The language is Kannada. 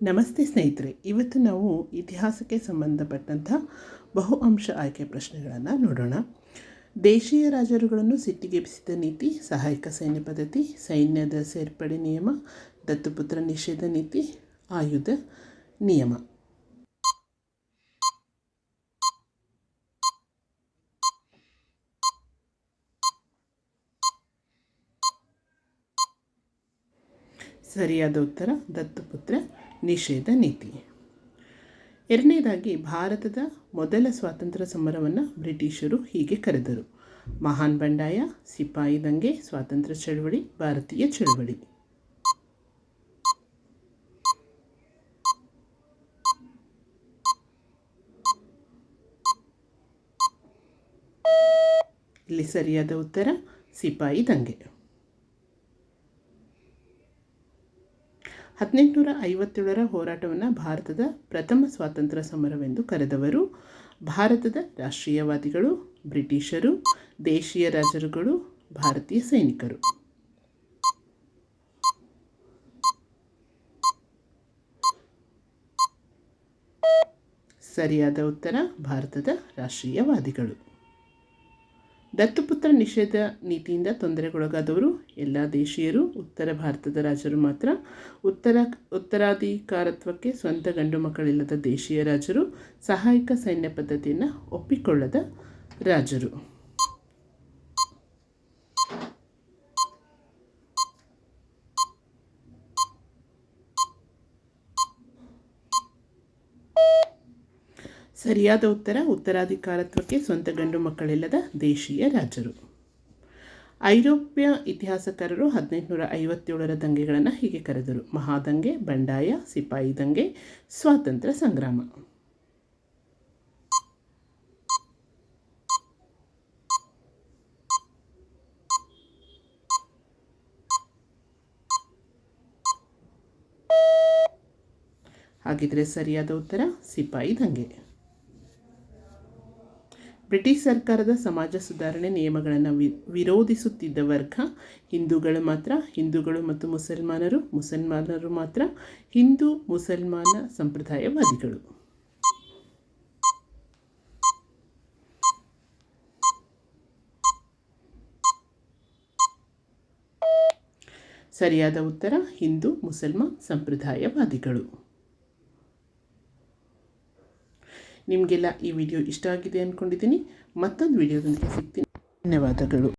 ನಮಸ್ತೆ ಸ್ನೇಹಿತರೆ, ಇವತ್ತು ನಾವು ಇತಿಹಾಸಕ್ಕೆ ಸಂಬಂಧಪಟ್ಟಂಥ ಬಹು ಅಂಶ ಆಯ್ಕೆ ಪ್ರಶ್ನೆಗಳನ್ನು ನೋಡೋಣ. ದೇಶೀಯ ರಾಜರುಗಳನ್ನು ಸಿಟ್ಟಿಗೆಬ್ಬಿಸಿದ ನೀತಿ, ಸಹಾಯಕ ಸೈನ್ಯ ಪದ್ಧತಿ, ಸೈನ್ಯದ ಸೇರ್ಪಡೆ ನಿಯಮ, ದತ್ತುಪುತ್ರ ನಿಷೇಧ ನೀತಿ, ಆಯುಧ ನಿಯಮ. ಸರಿಯಾದ ಉತ್ತರ, ದತ್ತುಪುತ್ರ ನಿಷೇಧ ನೀತಿ. ಎರಡನೇದಾಗಿ, ಭಾರತದ ಮೊದಲ ಸ್ವಾತಂತ್ರ್ಯ ಸಮರವನ್ನು ಬ್ರಿಟಿಷರು ಹೀಗೆ ಕರೆದರು. ಮಹಾನ್ ಬಂಡಾಯ, ಸಿಪಾಯಿ ದಂಗೆ ಸ್ವಾತಂತ್ರ್ಯ ಚಳವಳಿ, ಭಾರತೀಯ ಚಳವಳಿ. ಇಲ್ಲಿ ಸರಿಯಾದ ಉತ್ತರ, ಸಿಪಾಯಿ ದಂಗೆ. ಹದಿನೆಂಟುನೂರ ಐವತ್ತೇಳರ ಹೋರಾಟವನ್ನು ಭಾರತದ ಪ್ರಥಮ ಸ್ವಾತಂತ್ರ್ಯ ಸಮರವೆಂದು ಕರೆದವರು. ಭಾರತದ ರಾಷ್ಟ್ರೀಯವಾದಿಗಳು, ಬ್ರಿಟಿಷರು, ದೇಶೀಯ ರಾಜರುಗಳು, ಭಾರತೀಯ ಸೈನಿಕರು. ಸರಿಯಾದ ಉತ್ತರ ಭಾರತದ ರಾಷ್ಟ್ರೀಯವಾದಿಗಳು. ದತ್ತುಪುತ್ರ ನಿಷೇಧ ನೀತಿಯಿಂದ ತೊಂದರೆಗೊಳಗಾದವರು ಎಲ್ಲ ದೇಶೀಯರು, ಉತ್ತರ ಭಾರತದ ರಾಜರು ಮಾತ್ರ. ಉತ್ತರ, ಉತ್ತರಾಧಿಕಾರತ್ವಕ್ಕೆ ಸ್ವಂತ ಗಂಡು ಮಕ್ಕಳಿಲ್ಲದ ದೇಶೀಯ ರಾಜರು, ಸಹಾಯಕ ಸೈನ್ಯ ಪದ್ಧತಿಯನ್ನು ಒಪ್ಪಿಕೊಳ್ಳದ ರಾಜರು. ಸರಿಯಾದ ಉತ್ತರ ಉತ್ತರಾಧಿಕಾರತ್ವಕ್ಕೆ ಸ್ವಂತ ಗಂಡು ಮಕ್ಕಳಿಲ್ಲದ ದೇಶೀಯ ರಾಜರು. ಐರೋಪ್ಯ ಇತಿಹಾಸಕಾರರು ಹದಿನೆಂಟುನೂರ ಐವತ್ತೇಳರ ದಂಗೆಗಳನ್ನು ಹೀಗೆ ಕರೆದರು. ಮಹಾದಂಗೆ, ಬಂಡಾಯ, ಸಿಪಾಯಿ ದಂಗೆ, ಸ್ವಾತಂತ್ರ್ಯ ಸಂಗ್ರಾಮ. ಹಾಗಿದ್ರೆ ಸರಿಯಾದ ಉತ್ತರ ಸಿಪಾಯಿ ದಂಗೆ. ಬ್ರಿಟಿಷ್ ಸರ್ಕಾರದ ಸಮಾಜ ಸುಧಾರಣೆ ನಿಯಮಗಳನ್ನು ವಿರೋಧಿಸುತ್ತಿದ್ದ ವರ್ಗ ಹಿಂದೂಗಳು ಮಾತ್ರ, ಹಿಂದೂಗಳು ಮತ್ತು ಮುಸಲ್ಮಾನರು ಮುಸಲ್ಮಾನರು ಮಾತ್ರ, ಹಿಂದೂ ಮುಸಲ್ಮಾನ ಸಂಪ್ರದಾಯವಾದಿಗಳು. ಸರಿಯಾದ ಉತ್ತರ ಹಿಂದೂ ಮುಸಲ್ಮಾನ್ ಸಂಪ್ರದಾಯವಾದಿಗಳು. ನಿಮಗೆಲ್ಲ ಈ ವಿಡಿಯೋ ಇಷ್ಟ ಆಗಿದೆ ಅಂದ್ಕೊಂಡಿದ್ದೀನಿ ಮತ್ತೊಂದು ವಿಡಿಯೋದೊಂದಿಗೆ ಸಿಗ್ತೀನಿ. ಧನ್ಯವಾದಗಳು.